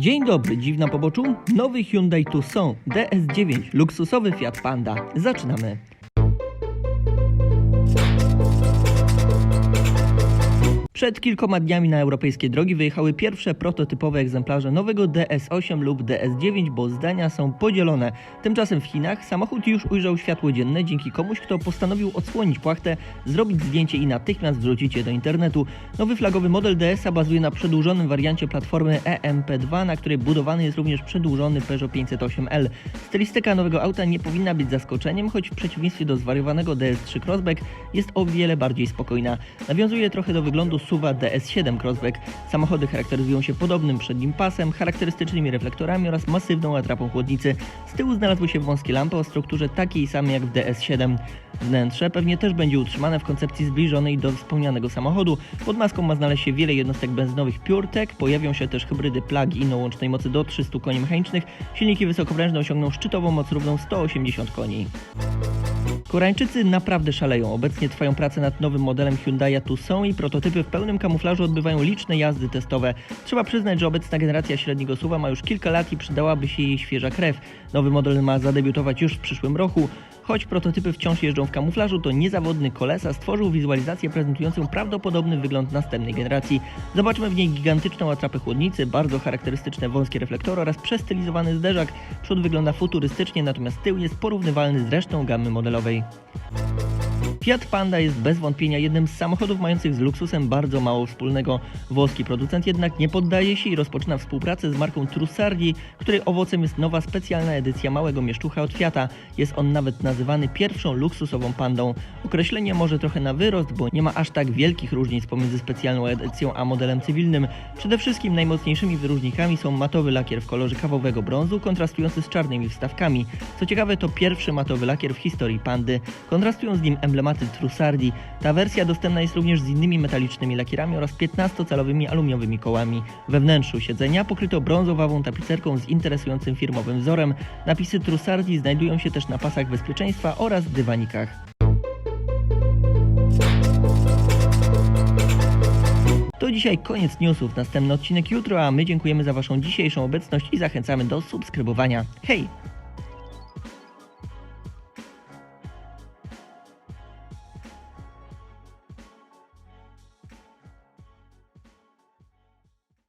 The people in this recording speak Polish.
Dzień dobry, dziw na poboczu? Nowy Hyundai Tucson DS9, luksusowy Fiat Panda. Zaczynamy. Przed kilkoma dniami na europejskie drogi wyjechały pierwsze prototypowe egzemplarze nowego DS8 lub DS9, bo zdania są podzielone. Tymczasem w Chinach samochód już ujrzał światło dzienne dzięki komuś, kto postanowił odsłonić płachtę, zrobić zdjęcie i natychmiast wrzucić je do internetu. Nowy flagowy model DS-a bazuje na przedłużonym wariancie platformy E EMP2, na której budowany jest również przedłużony Peugeot 508L. Stylistyka nowego auta nie powinna być zaskoczeniem, choć w przeciwieństwie do zwariowanego DS3 Crossback jest o wiele bardziej spokojna. Nawiązuje trochę do wyglądu SUVa DS7 Crossback. Samochody charakteryzują się podobnym przednim pasem, charakterystycznymi reflektorami oraz masywną atrapą chłodnicy. Z tyłu znalazły się wąskie lampy o strukturze takiej samej jak w DS7. Wnętrze pewnie też będzie utrzymane w koncepcji zbliżonej do wspomnianego samochodu. Pod maską ma znaleźć się wiele jednostek benzynowych PureTech, pojawią się też hybrydy plug-in łącznej mocy do 300 koni mechanicznych. Silniki wysokoprężne osiągną szczytową moc równą 180 koni. Koreańczycy naprawdę szaleją. Obecnie trwają prace nad nowym modelem Hyundai Tucson i prototypy w pełnym kamuflażu odbywają liczne jazdy testowe. Trzeba przyznać, że obecna generacja średniego SUVa ma już kilka lat i przydałaby się jej świeża krew. Nowy model ma zadebiutować już w przyszłym roku. Choć prototypy wciąż jeżdżą w kamuflażu, to niezawodny Kolesa stworzył wizualizację prezentującą prawdopodobny wygląd następnej generacji. Zobaczmy w niej gigantyczną atrapę chłodnicy, bardzo charakterystyczne wąskie reflektory oraz przestylizowany zderzak. Przód wygląda futurystycznie, natomiast tył jest porównywalny z resztą gamy modelowej. Fiat Panda jest bez wątpienia jednym z samochodów mających z luksusem bardzo mało wspólnego. Włoski producent jednak nie poddaje się i rozpoczyna współpracę z marką Trussardi, której owocem jest nowa specjalna edycja małego mieszczucha od Fiata. Jest on nawet nazywany pierwszą luksusową pandą. Określenie może trochę na wyrost, bo nie ma aż tak wielkich różnic pomiędzy specjalną edycją a modelem cywilnym. Przede wszystkim najmocniejszymi wyróżnikami są matowy lakier w kolorze kawowego brązu, kontrastujący z czarnymi wstawkami. Co ciekawe, to pierwszy matowy lakier w historii pandy. Kontrastują z nim Trussardi. Ta wersja dostępna jest również z innymi metalicznymi lakierami oraz 15-calowymi aluminiowymi kołami. We wnętrzu siedzenia pokryto brązowawą tapicerką z interesującym firmowym wzorem. Napisy Trussardi znajdują się też na pasach bezpieczeństwa oraz dywanikach. To dzisiaj koniec newsów. Następny odcinek jutro, a my dziękujemy za Waszą dzisiejszą obecność i zachęcamy do subskrybowania. Hej!